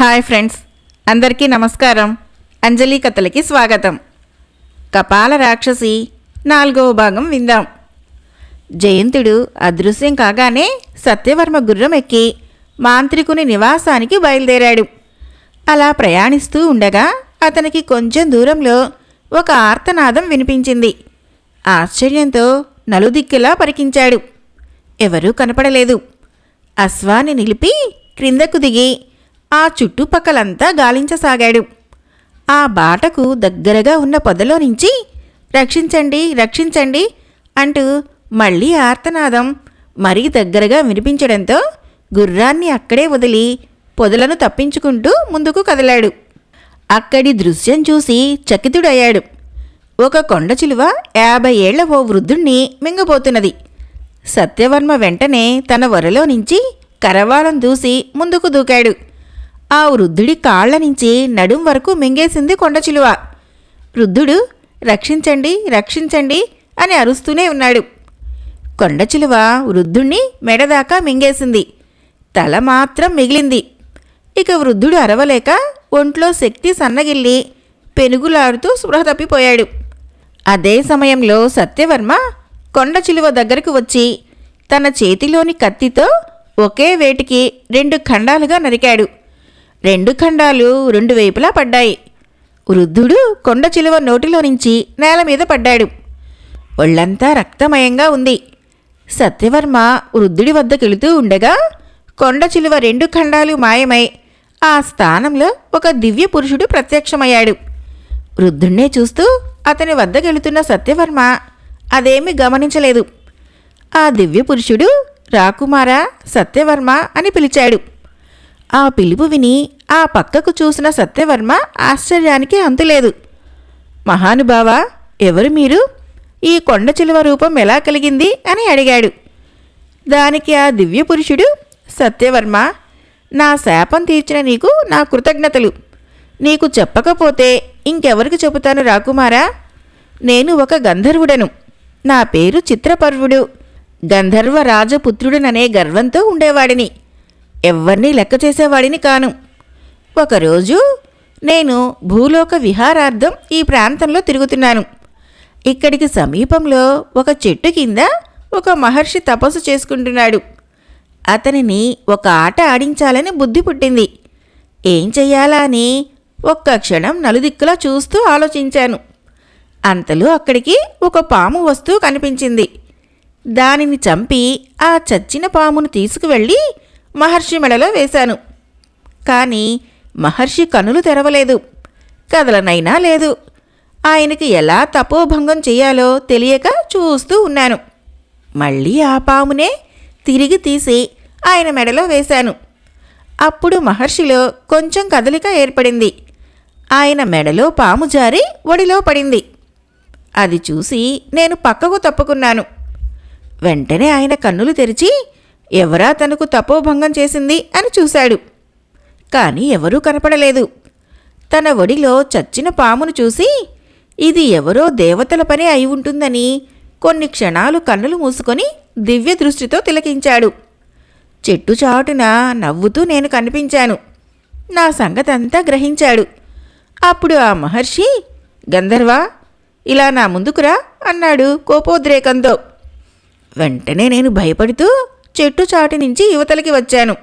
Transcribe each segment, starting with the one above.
Hi friends అందరికీ నమస్కారం. అంజలి కథలకి స్వాగతం. కపాల రాక్షసి నాలుగవ భాగం విందాం. జయంతుడు అదృశ్యం కాగానే సత్యవర్మ గుర్రం ఎక్కి మాంత్రికుని నివాసానికి బయలుదేరాడు. అలా ప్రయాణిస్తూ ఉండగా అతనికి కొంచెం దూరంలో ఒక ఆర్తనాదం వినిపించింది. ఆశ్చర్యంతో నలుదిక్కులా పరికించాడు. ఎవరూ కనపడలేదు. అశ్వాన్ని నిలిపి క్రిందకు దిగి ఆ చుట్టుపక్కలంతా గాలించసాగాడు. ఆ బాటకు దగ్గరగా ఉన్న పొదలో నుంచి రక్షించండి రక్షించండి అంటూ మళ్ళీ ఆర్తనాదం మరీ దగ్గరగా వినిపించడంతో గుర్రాన్ని అక్కడే వదిలి పొదలను తప్పించుకుంటూ ముందుకు కదిలాడు. అక్కడి దృశ్యం చూసి చకితుడయ్యాడు. ఒక కొండ చిలువ యాభై ఏళ్ళ ఓ వృద్ధుణ్ణి మింగబోతున్నది. సత్యవర్మ వెంటనే తన వరలో నుంచి కరవాలం దూసి ముందుకు దూకాడు. ఆ వృద్ధుడి కాళ్ళ నుంచి నడుం వరకు మింగేసింది కొండచిలువ వృద్ధుడు రక్షించండి రక్షించండి అని అరుస్తూనే ఉన్నాడు. కొండచిలువ వృద్ధుణ్ణి మెడదాకా మింగేసింది. తల మాత్రం మిగిలింది. ఇక వృద్ధుడు అరవలేక ఒంట్లో శక్తి సన్నగిల్లి పెనుగులాడుతూ స్పృహ తప్పిపోయాడు. అదే సమయంలో సత్యవర్మ కొండ చిలువ దగ్గరకు వచ్చి తన చేతిలోని కత్తితో ఒకే వేటికి రెండు ఖండాలుగా నరికాడు. రెండు ఖండాలు రెండు వైపులా పడ్డాయి. వృద్ధుడు కొండ చిలువ నోటిలో నుంచి నేల మీద పడ్డాడు. ఒళ్ళంతా రక్తమయంగా ఉంది. సత్యవర్మ వృద్ధుడి వద్దకెళుతూ ఉండగా కొండ చిలువ రెండు ఖండాలు మాయమై ఆ స్థానంలో ఒక దివ్య పురుషుడు ప్రత్యక్షమయ్యాడు. వృద్ధుణ్ణే చూస్తూ అతని వద్దకెళుతున్న సత్యవర్మ అదేమీ గమనించలేదు. ఆ దివ్య పురుషుడు రాకుమార సత్యవర్మ అని పిలిచాడు. ఆ పిలుపు విని ఆ పక్కకు చూసిన సత్యవర్మ ఆశ్చర్యానికి అంతులేదు. మహానుభావ ఎవరు మీరు? ఈ కొండ చిలువ రూపం ఎలా కలిగింది అని అడిగాడు. దానికి ఆ దివ్య పురుషుడు సత్యవర్మ నా శాపం తీర్చిన నీకు నా కృతజ్ఞతలు. నీకు చెప్పకపోతే ఇంకెవరికి చెబుతాను రాకుమారా నేను ఒక గంధర్వుడను. నా పేరు చిత్రపర్వుడు. గంధర్వ రాజపుత్రుడుననే గర్వంతో ఉండేవాడిని. ఎవ్వరినీ లెక్క చేసేవాడిని కాను. ఒకరోజు నేను భూలోక విహారార్థం ఈ ప్రాంతంలో తిరుగుతున్నాను. ఇక్కడికి సమీపంలో ఒక చెట్టు కింద ఒక మహర్షి తపస్సు చేసుకుంటున్నాడు. అతనిని ఒక ఆట ఆడించాలని బుద్ధి పుట్టింది. ఏం చెయ్యాలా అని ఒక్క క్షణం నలుదిక్కులా చూస్తూ ఆలోచించాను. అంతలో అక్కడికి ఒక పాము వస్తూ కనిపించింది. దానిని చంపి ఆ చచ్చిన పామును తీసుకువెళ్ళి మహర్షి మెడలో వేశాను. కానీ మహర్షి కనులు తెరవలేదు. కదలనైనా లేదు. ఆయనకి ఎలా తపోభంగం చేయాలో తెలియక చూస్తూ ఉన్నాను. మళ్ళీ ఆ పామునే తిరిగి తీసి ఆయన మెడలో వేశాను. అప్పుడు మహర్షిలో కొంచెం కదలిక ఏర్పడింది. ఆయన మెడలో పాము జారి ఒడిలో పడింది. అది చూసి నేను పక్కకు తప్పుకున్నాను. వెంటనే ఆయన కన్నులు తెరిచి ఎవరా తనకు తపోభంగం చేసింది అని చూశాడు. కానీ ఎవరూ కనపడలేదు. తన ఒడిలో చచ్చిన పామును చూసి ఇది ఎవరో దేవతల పని అయి ఉంటుందని కొన్ని క్షణాలు కన్నులు మూసుకొని దివ్య దృష్టితో తిలకించాడు. చెట్టు చాటున నవ్వుతూ నేను కనిపించాను. నా సంగతంతా గ్రహించాడు. అప్పుడు ఆ మహర్షి గంధర్వా ఇలా నా ముందుకురా అన్నాడు కోపోద్రేకంతో. వెంటనే నేను భయపడుతూ చెట్టు చాటి నుంచి యువతలకి వచ్చాను.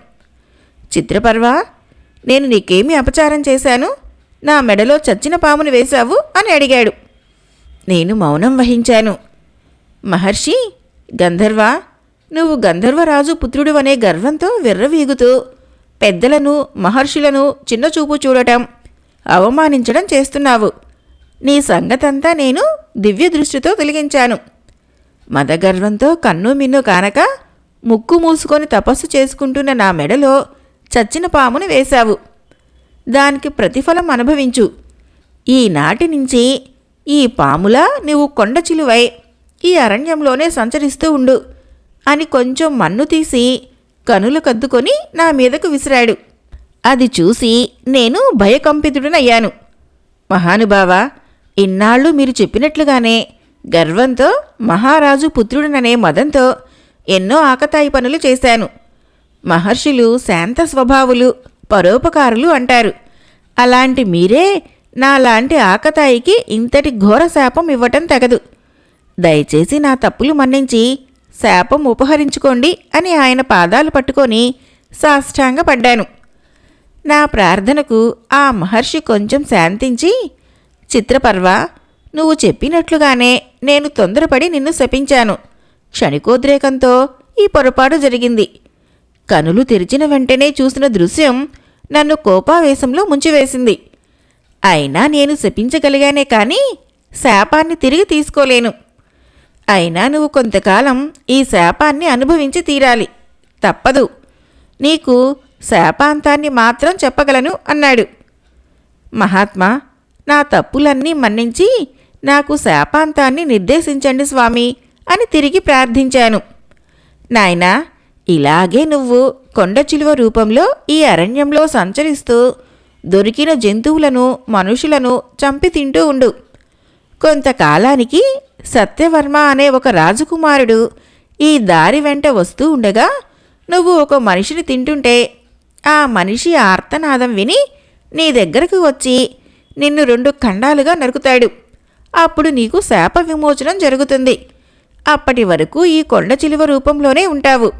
చిత్రపర్వ నేను నీకేమి అపచారం చేశాను? నా మెడలో చచ్చిన పామును వేశావు? అని అడిగాడు. నేను మౌనం వహించాను. మహర్షి గంధర్వ నువ్వు గంధర్వరాజు పుత్రుడు అనే గర్వంతో విర్రవీగుతూ పెద్దలను మహర్షులను చిన్నచూపు చూడటం అవమానించడం చేస్తున్నావు. నీ సంగతంతా నేను దివ్య దృష్టితో తొలగించాను. మదగర్వంతో కన్ను మిన్ను కానక ముక్కు మూసుకొని తపస్సు చేసుకుంటున్న నా మెడలో చచ్చిన పామును వేశావు. దానికి ప్రతిఫలం అనుభవించు. ఈనాటి నుంచి ఈ పాములా నీవు కొండ చిలువై ఈ అరణ్యంలోనే సంచరిస్తూ ఉండు అని కొంచెం మన్ను తీసి కనులు కద్దుకొని నా మీదకు విసిరాడు. అది చూసి నేను భయకంపితుడనయ్యాను. మహానుభావా ఇన్నాళ్ళు మీరు చెప్పినట్లుగానే గర్వంతో మహారాజు పుత్రుడననే మదంతో ఎన్నో ఆకతాయి పనులు చేశాను. మహర్షులు శాంత స్వభావులు పరోపకారులు అంటారు. అలాంటి మీరే నాలాంటి ఆకతాయికి ఇంతటి ఘోర శాపం ఇవ్వటం తగదు. దయచేసి నా తప్పులు మన్నించి శాపం ఉపహరించుకోండి అని ఆయన పాదాలు పట్టుకొని సాష్టాంగపడ్డాను. నా ప్రార్థనకు ఆ మహర్షి కొంచెం శాంతించి చిత్రపర్వ నువ్వు చెప్పినట్లుగానే నేను తొందరపడి నిన్ను శపించాను. క్షణికోద్రేకంతో ఈ పొరపాటు జరిగింది. కనులు తెరిచిన వెంటనే చూసిన దృశ్యం నన్ను కోపావేశంలో ముంచివేసింది. అయినా నేను శపించగలిగానే కానీ శాపాన్ని తిరిగి తీసుకోలేను. అయినా నువ్వు కొంతకాలం ఈ శాపాన్ని అనుభవించి తీరాలి. తప్పదు. నీకు శాపాంతాన్ని మాత్రం చెప్పగలను అన్నాడు. మహాత్మా నా తప్పులన్నీ మన్నించి నాకు శాపాంతాన్ని నిర్దేశించండి స్వామి. అని తిరిగి ప్రార్థించాను. నాయనా ఇలాగే నువ్వు కొండ చిలువ రూపంలో ఈ అరణ్యంలో సంచరిస్తూ దొరికిన జంతువులను మనుషులను చంపి తింటూ ఉండు. కొంతకాలానికి సత్యవర్మ అనే ఒక రాజకుమారుడు ఈ దారి వెంట వస్తూ ఉండగా నువ్వు ఒక మనిషిని తింటుంటే ఆ మనిషి ఆర్తనాదం విని నీ దగ్గరకు వచ్చి నిన్ను రెండు ఖండాలుగా నరుకుతాడు. అప్పుడు నీకు శాప విమోచనం జరుగుతుంది. అప్పటి వరకు ఈ కొండ చిలువ రూపంలోనే ఉంటావు.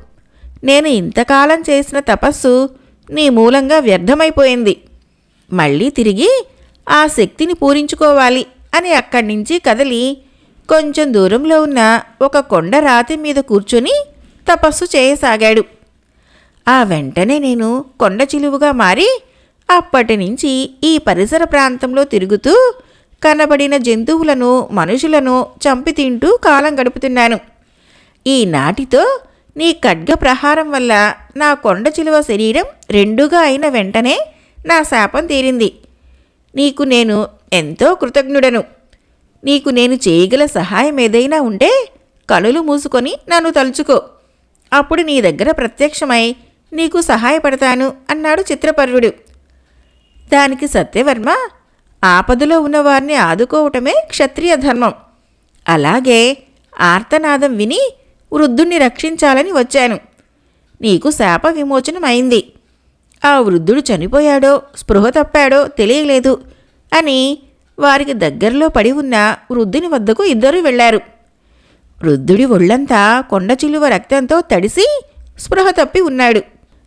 నేను ఇంతకాలం చేసిన తపస్సు నీ మూలంగా వ్యర్థమైపోయింది. మళ్ళీ తిరిగి ఆ శక్తిని పూరించుకోవాలి అని అక్కడి నుంచి కదలి కొంచెం దూరంలో ఉన్న ఒక కొండ రాతి మీద కూర్చొని తపస్సు చేయసాగాడు. ఆ వెంటనే నేను కొండ చిలువుగా మారి అప్పటి నుంచి ఈ పరిసర ప్రాంతంలో తిరుగుతూ కనబడిన జంతువులను మనుషులను చంపి తింటూ కాలం గడుపుతున్నాను. ఈ నాటితో నీ ఖడ్గ ప్రహారం వల్ల నా కొండ చిలువ శరీరం రెండుగా అయిన వెంటనే నా శాపం తీరింది. నీకు నేను ఎంతో కృతజ్ఞుడను. నీకు నేను చేయగల సహాయం ఏదైనా ఉంటే కనులు మూసుకొని నన్ను తలుచుకో. అప్పుడు నీ దగ్గర ప్రత్యక్షమై నీకు సహాయపడతాను అన్నాడు చిత్రపరుడు దానికి సత్యవర్మ ఆపదలో ఉన్నవారిని ఆదుకోవటమే క్షత్రియ ధర్మం. అలాగే ఆర్తనాదం విని వృద్ధుణ్ణి రక్షించాలని వచ్చాను. నీకు శాప విమోచనం అయింది ఆ వృద్ధుడు చనిపోయాడో స్పృహ తప్పాడో తెలియలేదు అని వారికి దగ్గరలో పడి ఉన్న వృద్ధుని వద్దకు ఇద్దరు వెళ్ళారు. వృద్ధుడి ఒళ్ళంతా కొండ చిలువ రక్తంతో తడిసి స్పృహ తప్పి ఉన్నాడు.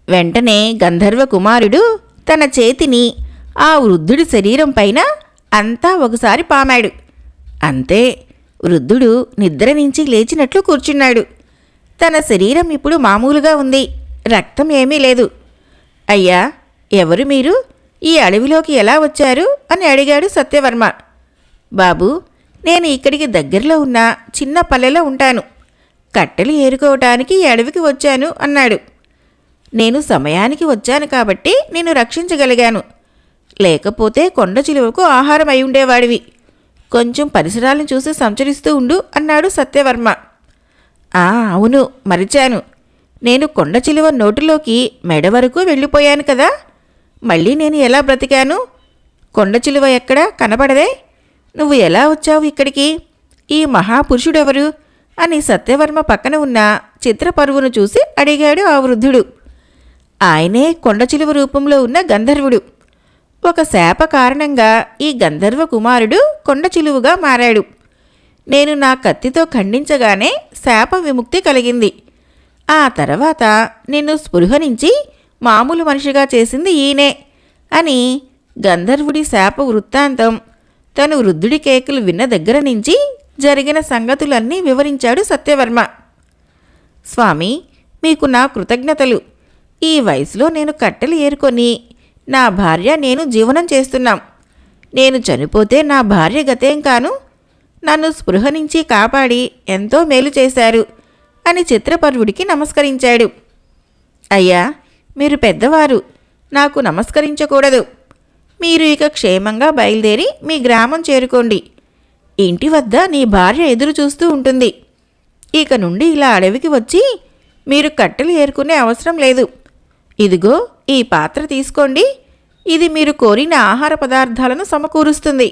వెంటనే గంధర్వ కుమారుడు తన చేతిని ఆ వృద్ధుడి శరీరం పైన అంతా ఒకసారి పామాడు. అంతే వృద్ధుడు నిద్ర నుంచి లేచినట్లు కూర్చున్నాడు. తన శరీరం ఇప్పుడు మామూలుగా ఉంది రక్తం ఏమీ లేదు. అయ్యా ఎవరు మీరు? ఈ అడవిలోకి ఎలా వచ్చారు? అని అడిగాడు సత్యవర్మ. బాబు నేను ఇక్కడికి దగ్గరలో ఉన్న చిన్న పల్లెలో ఉంటాను. కట్టెలు ఏరుకోవటానికి ఈ అడవికి వచ్చాను అన్నాడు. నేను సమయానికి వచ్చాను కాబట్టి నేను రక్షించగలిగాను. లేకపోతే కొండ చిలువకు ఆహారం అయి ఉండేవాడివి. కొంచెం పరిసరాలను చూసి సంచరిస్తూ ఉండు అన్నాడు సత్యవర్మ. ఆ అవును మరిచాను. నేను కొండ చిలువ నోటిలోకి మెడ వరకు వెళ్ళిపోయాను కదా. మళ్ళీ నేను ఎలా బ్రతికాను? కొండ చిలువ ఎక్కడా? కనపడదే? నువ్వు ఎలా వచ్చావు ఇక్కడికి? ఈ మహాపురుషుడెవరు? అని సత్యవర్మ పక్కన ఉన్న చిత్రపరువును చూసి అడిగాడు ఆ వృద్ధుడు. ఆయనే కొండ చిలువ రూపంలో ఉన్న గంధర్వుడు. ఒక శాప కారణంగా ఈ గంధర్వ కుమారుడు కొండ చిలువుగా మారాడు. నేను నా కత్తితో ఖండించగానే శాప విముక్తి కలిగింది. ఆ తర్వాత నిన్ను స్పృహ నుంచి మామూలు మనిషిగా చేసింది ఈయనే అని గంధర్వుడి శాప వృత్తాంతం తను వృద్ధుడి కేకులు విన్న దగ్గర నుంచి జరిగిన సంగతులన్నీ వివరించాడు సత్యవర్మ. స్వామి మీకు నా కృతజ్ఞతలు. ఈ వయసులో నేను కట్టెలు ఏరుకొని నా భార్య నేను జీవనం చేస్తున్నాం. నేను చనిపోతే నా భార్య గతేం కాను? నన్ను స్పృహ నుంచి కాపాడి ఎంతో మేలు చేశారు అని చిత్రపర్వుడికి నమస్కరించాడు. అయ్యా మీరు పెద్దవారు నాకు నమస్కరించకూడదు. మీరు ఇక క్షేమంగా బయలుదేరి మీ గ్రామం చేరుకోండి. ఇంటి వద్ద నీ భార్య ఎదురు చూస్తూ ఉంటుంది. ఇక నుండి ఇలా అడవికి వచ్చి మీరు కట్టెలు ఏరుకునే అవసరం లేదు. ఇదిగో ఈ పాత్ర తీసుకోండి. ఇది మీరు కోరిన ఆహార పదార్థాలను సమకూరుస్తుంది.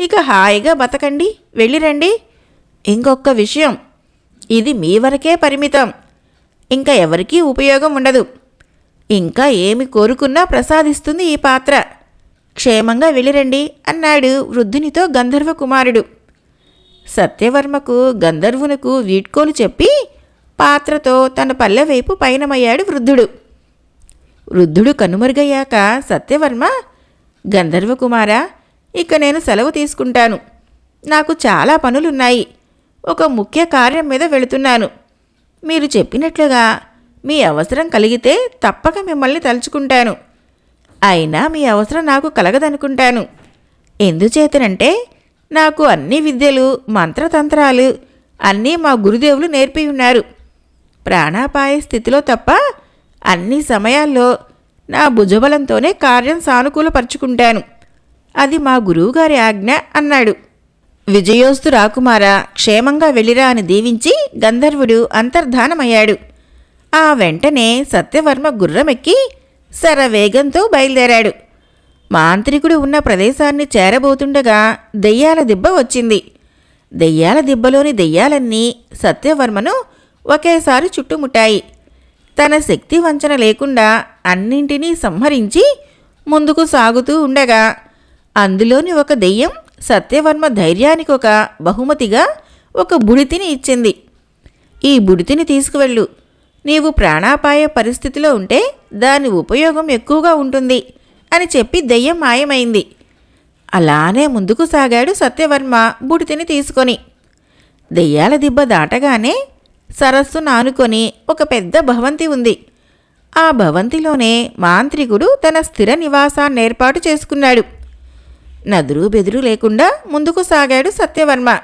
ఇక హాయిగా బతకండి వెళ్ళిరండి. ఇంకొక విషయం ఇది మీ వరకే పరిమితం. ఇంకా ఎవరికీ ఉపయోగం ఉండదు. ఇంకా ఏమి కోరుకున్నా ప్రసాదిస్తుంది ఈ పాత్ర. క్షేమంగా వెళ్ళిరండి అన్నాడు వృద్ధునితో గంధర్వ కుమారుడు సత్యవర్మకు గంధర్వునకు వీడ్కోలు చెప్పి పాత్రతో తన పల్లె వైపు పయనమయ్యాడు వృద్ధుడు. వృద్ధుడు కనుమరుగయ్యాక సత్యవర్మ గంధర్వకుమారా ఇక నేను సెలవు తీసుకుంటాను. నాకు చాలా పనులున్నాయి. ఒక ముఖ్య కార్యం మీద వెళుతున్నాను. మీరు చెప్పినట్లుగా మీ అవసరం కలిగితే తప్పక మిమ్మల్ని తలుచుకుంటాను. అయినా మీ అవసరం నాకు కలగదనుకుంటాను. ఎందుచేతనంటే నాకు అన్ని విద్యలు మంత్రతంత్రాలు అన్నీ మా గురుదేవులు నేర్పి ఉన్నారు ప్రాణాపాయ స్థితిలో తప్ప అన్ని సమయాల్లో నా భుజబలంతోనే కార్యం సానుకూలపరుచుకుంటాను. అది మా గురువుగారి ఆజ్ఞ అన్నాడు. విజయోస్తు రాకుమార క్షేమంగా వెళ్ళిరా అని దీవించి గంధర్వుడు అంతర్ధానమయ్యాడు. ఆ వెంటనే సత్యవర్మ గుర్రమెక్కి శరవేగంతో బయలుదేరాడు. మాంత్రికుడు ఉన్న ప్రదేశాన్ని చేరబోతుండగా దెయ్యాల దిబ్బ వచ్చింది. దెయ్యాల దిబ్బలోని దెయ్యాలన్నీ సత్యవర్మను ఒకేసారి చుట్టుముట్టాయి. తన శక్తి వంచన లేకుండా అన్నింటినీ సంహరించి ముందుకు సాగుతూ ఉండగా అందులోని ఒక దెయ్యం సత్యవర్మ ధైర్యానికి ఒక బహుమతిగా ఒక బుడితిని ఇచ్చింది. ఈ బుడితిని తీసుకువెళ్ళు. నీవు ప్రాణాపాయ పరిస్థితిలో ఉంటే దాని ఉపయోగం ఎక్కువగా ఉంటుంది అని చెప్పి దెయ్యం మాయమైంది. అలానే ముందుకు సాగాడు సత్యవర్మ బుడితిని తీసుకొని. దెయ్యాల దిబ్బ దాటగానే సరస్సును ఆనుకొని ఒక పెద్ద భవంతి ఉంది. ఆ భవంతిలోనే మాంత్రికుడు తన స్థిర నివాసాన్ని ఏర్పాటు చేసుకున్నాడు. నదురు బెదురు లేకుండా ముందుకు సాగాడు సత్యవర్మ.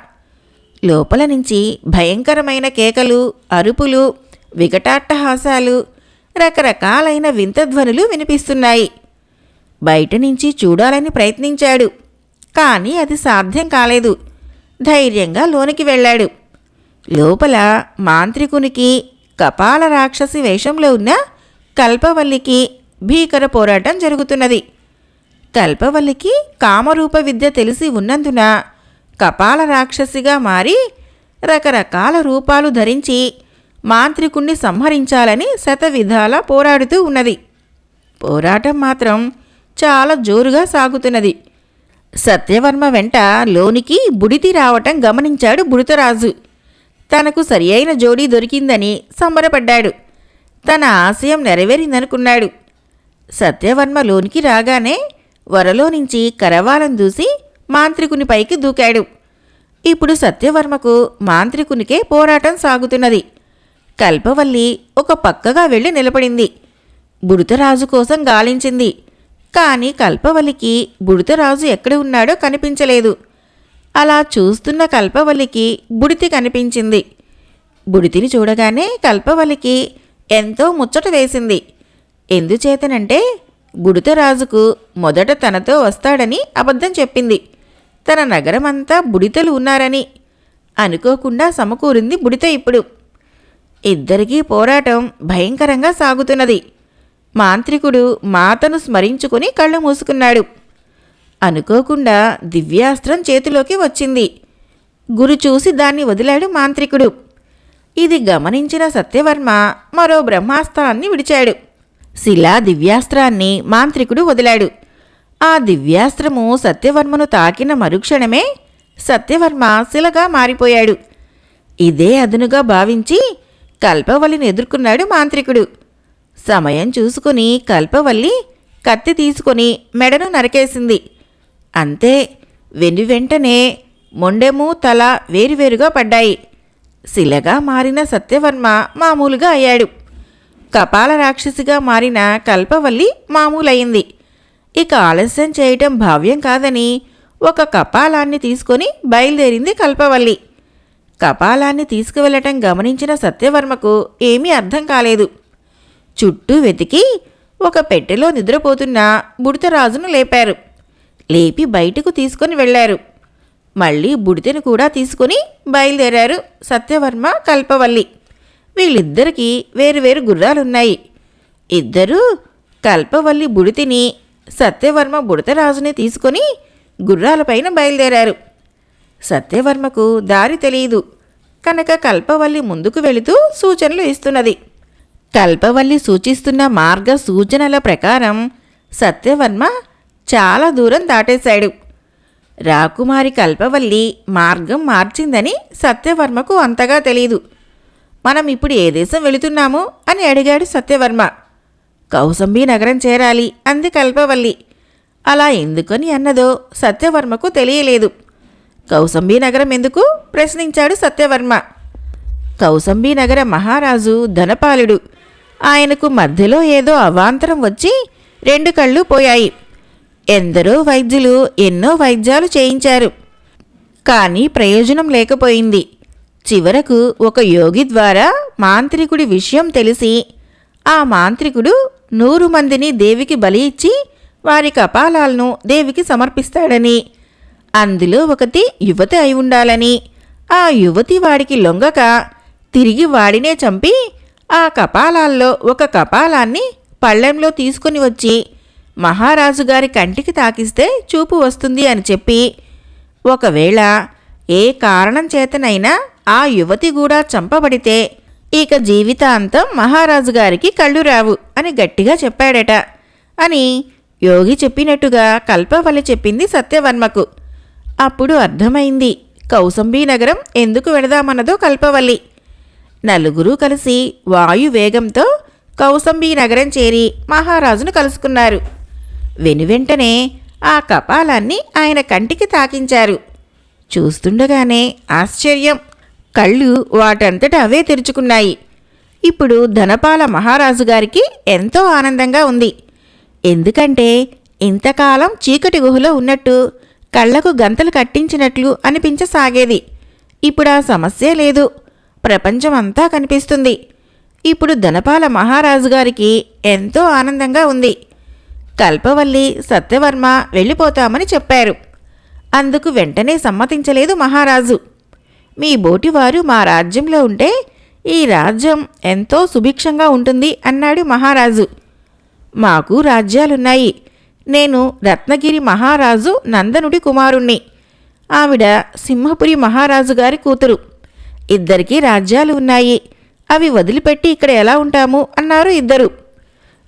లోపల నుంచి భయంకరమైన కేకలు అరుపులు వికటాట్టహాసాలు రకరకాలైన వింత ధ్వనులు వినిపిస్తున్నాయి. బయట నుంచి చూడాలని ప్రయత్నించాడు. కానీ అది సాధ్యం కాలేదు. ధైర్యంగా లోనికి వెళ్ళాడు. లోపల మాంత్రికునికి కపాల రాక్షసి వేషంలో ఉన్న కల్పవల్లికి భీకర పోరాటం జరుగుతున్నది. కల్పవల్లికి కామరూప విద్య తెలిసి ఉన్నందున కపాల రాక్షసిగా మారి రకరకాల రూపాలు ధరించి మాంత్రికుణ్ణి సంహరించాలని శతవిధాలా పోరాడుతూ ఉన్నది. పోరాటం మాత్రం చాలా జోరుగా సాగుతున్నది. సత్యవర్మ వెంట లోనికి బుడితి రావటం గమనించాడు బుడతరాజు. తనకు సరి అయిన జోడీ దొరికిందని సంబరపడ్డాడు. తన ఆశయం నెరవేరిందనుకున్నాడు. సత్యవర్మ లోనికి రాగానే వరలో నుంచి కరవాలం దూసి మాంత్రికుని పైకి దూకాడు. ఇప్పుడు సత్యవర్మకు మాంత్రికునికే పోరాటం సాగుతున్నది. కల్పవల్లి ఒక పక్కగా వెళ్ళి నిలబడింది. బుడతరాజు కోసం గాలించింది. కానీ కల్పవల్లికి బుడతరాజు ఎక్కడ ఉన్నాడో కనిపించలేదు. అలా చూస్తున్న కల్పవల్లికి బుడితి కనిపించింది. బుడితిని చూడగానే కల్పవల్లికి ఎంతో ముచ్చట వేసింది. ఎందుచేతనంటే బుడితరాజుకు మొదట తనతో వస్తాడని అబద్ధం చెప్పింది. తన నగరమంతా బుడితలు ఉన్నారని అనుకోకుండా సమకూరింది బుడిత ఇప్పుడు. ఇద్దరికీ పోరాటం భయంకరంగా సాగుతున్నది. మాంత్రికుడు మాతను స్మరించుకుని కళ్ళు మూసుకున్నాడు. అనుకోకుండా దివ్యాస్త్రం చేతిలోకి వచ్చింది. గురు చూసి దాన్ని వదిలాడు మాంత్రికుడు. ఇది గమనించిన సత్యవర్మ మరో బ్రహ్మాస్త్రాన్ని విడిచాడు. శిలా దివ్యాస్త్రాన్ని మాంత్రికుడు వదిలాడు. ఆ దివ్యాస్త్రము సత్యవర్మను తాకిన మరుక్షణమే సత్యవర్మ శిలగా మారిపోయాడు. ఇదే అదునుగా భావించి కల్పవల్లిని ఎదుర్కొన్నాడు మాంత్రికుడు. సమయం చూసుకుని కల్పవల్లి కత్తి తీసుకొని మెడను నరికేసింది. అంతే వెను వెంటనే మొండెము తల వేరువేరుగా పడ్డాయి. శిలగా మారిన సత్యవర్మ మామూలుగా అయ్యాడు. కపాల రాక్షసిగా మారిన కల్పవల్లి మామూలయింది ఇక ఆలస్యం చేయటం భావ్యం కాదని ఒక కపాలాన్ని తీసుకొని బయలుదేరింది కల్పవల్లి. కపాలాన్ని తీసుకువెళ్ళటం గమనించిన సత్యవర్మకు ఏమీ అర్థం కాలేదు. చుట్టూ వెతికి ఒక పెట్టెలో నిద్రపోతున్న బుడతరాజును లేపారు. లేపి బయటకు తీసుకొని వెళ్ళారు. మళ్ళీ బుడితెను కూడా తీసుకొని బయలుదేరారు సత్యవర్మ కల్పవల్లి. వీళ్ళిద్దరికీ వేరువేరు గుర్రాలున్నాయి. ఇద్దరూ కల్పవల్లి బుడితిని సత్యవర్మ బుడతరాజుని తీసుకొని గుర్రాలపైన బయలుదేరారు. సత్యవర్మకు దారి తెలియదు కనుక కల్పవల్లి ముందుకు వెళుతూ సూచనలు ఇస్తున్నది. కల్పవల్లి సూచిస్తున్న మార్గ సూచనల ప్రకారం సత్యవర్మ చాలా దూరం దాటేశాడు. రాకుమారి కల్పవల్లి మార్గం మార్చిందని సత్యవర్మకు అంతగా తెలీదు. మనం ఇప్పుడు ఏ దేశం వెళుతున్నాము? అని అడిగాడు సత్యవర్మ. కౌసంబి నగరం చేరాలి అంది కల్పవల్లి. అలా ఎందుకని అన్నదో సత్యవర్మకు తెలియలేదు. కౌసంబీ నగరం ఎందుకు? ప్రశ్నించాడు సత్యవర్మ. కౌసంబీ నగర మహారాజు ధనపాలుడు. ఆయనకు మధ్యలో ఏదో అవాంతరం వచ్చి రెండు కళ్ళు పోయాయి. ఎందరో వైద్యులు ఎన్నో వైద్యాలు చేయించారు. కానీ ప్రయోజనం లేకపోయింది. చివరకు ఒక యోగి ద్వారా మాంత్రికుడి విషయం తెలిసి ఆ మాంత్రికుడు నూరు మందిని దేవికి బలి ఇచ్చి వారి కపాలాలను దేవికి సమర్పిస్తాడని. అందులో ఒకటి యువతి అయి ఉండాలని. ఆ యువతి వాడికి లొంగక తిరిగి వాడినే చంపి ఆ కపాలాల్లో ఒక కపాలాన్ని పళ్ళెంలో తీసుకుని వచ్చి మహారాజు గారి కంటికి తాకిస్తే చూపు వస్తుంది అని చెప్పి ఒకవేళ ఏ కారణం చేతనైనా ఆ యువతి కూడా చంపబడితే ఇక జీవితాంతం మహారాజు గారికి కళ్ళు రావు అని గట్టిగా చెప్పాడట అని యోగి చెప్పినట్టుగా కల్పవల్లి చెప్పింది సత్యవర్మకు. అప్పుడు అర్థమైంది కౌసంబీ నగరం ఎందుకు వెళదామన్నదో కల్పవల్లి. నలుగురు కలిసి వాయు వేగంతో కౌసంబీ నగరం చేరి మహారాజును కలుసుకున్నారు. వెనువెంటనే ఆ కపాలాన్ని ఆయన కంటికి తాకించారు. చూస్తుండగానే ఆశ్చర్యం. కళ్ళు వాటంతట అవే తెరుచుకున్నాయి. ఇప్పుడు ధనపాల మహారాజు గారికి ఎంతో ఆనందంగా ఉంది. ఎందుకంటే ఇంతకాలం చీకటి గుహలో ఉన్నట్టు కళ్ళకు గంతలు కట్టించినట్లు అనిపించసాగేది. ఇప్పుడు ఆ సమస్య లేదు. ప్రపంచం అంతా కనిపిస్తుంది. ఇప్పుడు ధనపాల మహారాజు గారికి ఎంతో ఆనందంగా ఉంది. కల్పవల్లి సత్యవర్మ వెళ్ళిపోతామని చెప్పారు. అందుకు వెంటనే సమ్మతించలేదు మహారాజు. మీ బోటివారు మా రాజ్యంలో ఉంటే ఈ రాజ్యం ఎంతో సుభిక్షంగా ఉంటుంది అన్నాడు మహారాజు. మాకు రాజ్యాలున్నాయి. నేను రత్నగిరి మహారాజు నందనుడి కుమారుణ్ణి. ఆవిడ సింహపురి మహారాజు గారి కూతురు. ఇద్దరికీ రాజ్యాలు ఉన్నాయి. అవి వదిలిపెట్టి ఇక్కడ ఎలా ఉంటాము? అన్నారు ఇద్దరు.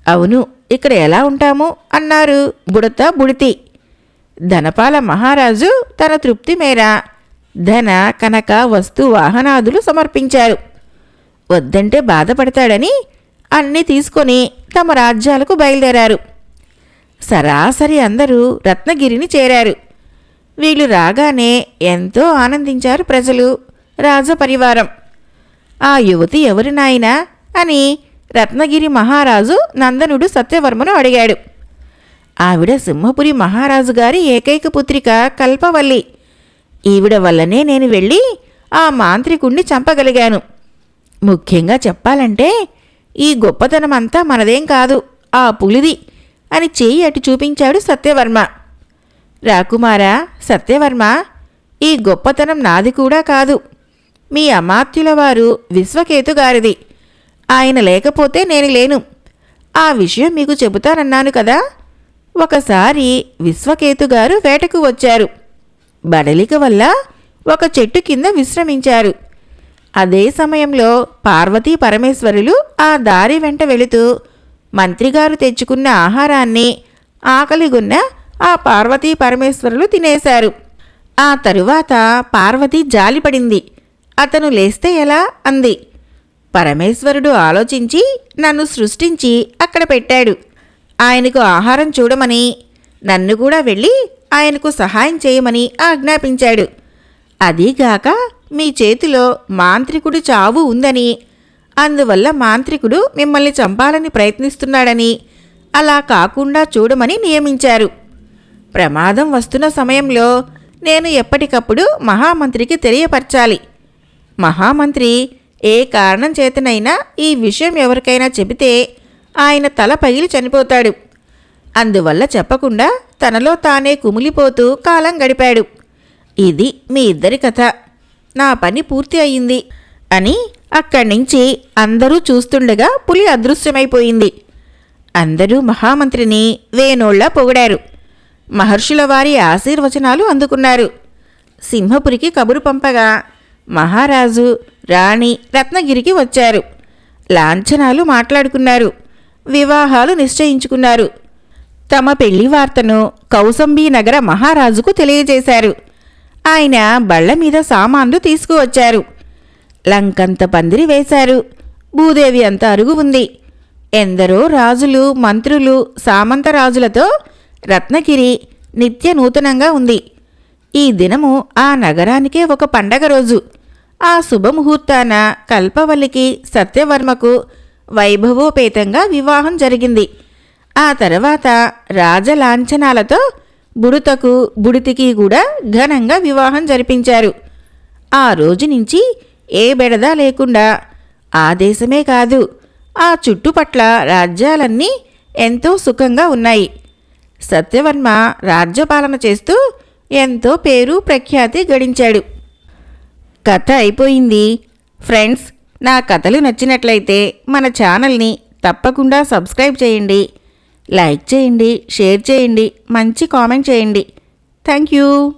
అవును ఇక్కడ ఎలా ఉంటాము? అన్నారు బుడత బుడితి. ధనపాల మహారాజు తన తృప్తి మేర ధన కనక వస్తు వాహనాదులు సమర్పించారు. వద్దంటే బాధపడతాడని అన్నీ తీసుకొని తమ రాజ్యాలకు బయలుదేరారు. సరాసరి అందరూ రత్నగిరిని చేరారు. వీళ్ళు రాగానే ఎంతో ఆనందించారు ప్రజలు రాజపరివారం. ఆ యువతి ఎవరి నాయనా? అని రత్నగిరి మహారాజు నందనుడు సత్యవర్మను అడిగాడు. ఆవిడ సింహపురి మహారాజు గారి ఏకైక పుత్రిక కల్పవల్లి. ఈవిడ వల్లనే నేను వెళ్ళి ఆ మాంత్రికుణ్ణి చంపగలిగాను. ముఖ్యంగా చెప్పాలంటే ఈ గొప్పతనమంతా మనదేం కాదు ఆ పులిది అని చేయి అటు చూపించాడు సత్యవర్మ. రాకుమారా సత్యవర్మ ఈ గొప్పతనం నాది కూడా కాదు. మీ అమాత్యుల వారు విశ్వకేతు గారిది ఆయన లేకపోతే నేను లేను. ఆ విషయం మీకు చెబుతానన్నాను కదా? ఒకసారి విశ్వకేతు గారు వేటకు వచ్చారు. బడలిక వల్ల ఒక చెట్టు కింద విశ్రమించారు. అదే సమయంలో పార్వతీ పరమేశ్వరులు ఆ దారి వెంట వెళుతూ మంత్రిగారు తెచ్చుకున్న ఆహారాన్ని ఆకలిగున్న ఆ పార్వతీ పరమేశ్వరులు తినేశారు. ఆ తరువాత పార్వతి జాలిపడింది. అతను లేస్తే ఎలా? అంది. పరమేశ్వరుడు ఆలోచించి నన్ను సృష్టించి అక్కడ పెట్టాడు. ఆయనకు ఆహారం చూడమని నన్ను కూడా వెళ్ళి ఆయనకు సహాయం చేయమని ఆజ్ఞాపించాడు. అదీగాక మీ చేతిలో మాంత్రికుడు చావు ఉందని అందువల్ల మాంత్రికుడు మిమ్మల్ని చంపాలని ప్రయత్నిస్తున్నాడని అలా కాకుండా చూడమని నియమించారు. ప్రమాదం వస్తున్న సమయంలో నేను ఎప్పటికప్పుడు మహామంత్రికి తెలియపరచాలి. మహామంత్రి ఏ కారణం చేతనైనా ఈ విషయం ఎవరికైనా చెబితే ఆయన తల పగిలి చనిపోతాడు. అందువల్ల చెప్పకుండా తనలో తానే కుమిలిపోతూ కాలం గడిపాడు. ఇది మీ ఇద్దరి కథ. నా పని పూర్తి అయింది అని అక్కడి నుంచి అందరూ చూస్తుండగా పులి అదృశ్యమైపోయింది. అందరూ మహామంత్రిని వేణోళ్ళా పొగిడారు. మహర్షుల వారి ఆశీర్వచనాలు అందుకున్నారు. సింహపురికి కబురు పంపగా మహారాజు రాణి రత్నగిరికి వచ్చారు. లాంఛనాలు మాట్లాడుకున్నారు. వివాహాలు నిశ్చయించుకున్నారు. తమ పెళ్ళి వార్తను కౌసంబీ నగర మహారాజుకు తెలియజేశారు. ఆయన బళ్ళ మీద సామాన్లు తీసుకువచ్చారు. లంకంత పందిరి వేశారు. భూదేవి అంత అరుగు ఉంది. ఎందరో రాజులు మంత్రులు సామంతరాజులతో రత్నగిరి నిత్య నూతనంగా ఉంది. ఈ దినము ఆ నగరానికే ఒక పండగ రోజు. ఆ శుభముహూర్తాన కల్పవల్లికి సత్యవర్మకు వైభవోపేతంగా వివాహం జరిగింది. ఆ తర్వాత రాజలాంఛనాలతో బుడుతకు బుడితికి కూడా ఘనంగా వివాహం జరిపించారు. ఆ రోజు నుంచి ఏ బెడద లేకుండా ఆ దేశమే కాదు ఆ చుట్టుపట్ల రాజ్యాలన్నీ ఎంతో సుఖంగా ఉన్నాయి. సత్యవర్మ రాజ్యపాలన చేస్తూ ఎంతో పేరు ప్రఖ్యాతి గడించాడు. కథ అయిపోయింది. ఫ్రెండ్స్ నా కథలు నచ్చినట్లయితే మన ఛానల్ని తప్పకుండా సబ్స్క్రైబ్ చేయండి. లైక్ చేయండి షేర్ చేయండి మంచి కామెంట్ చేయండి. Thank you.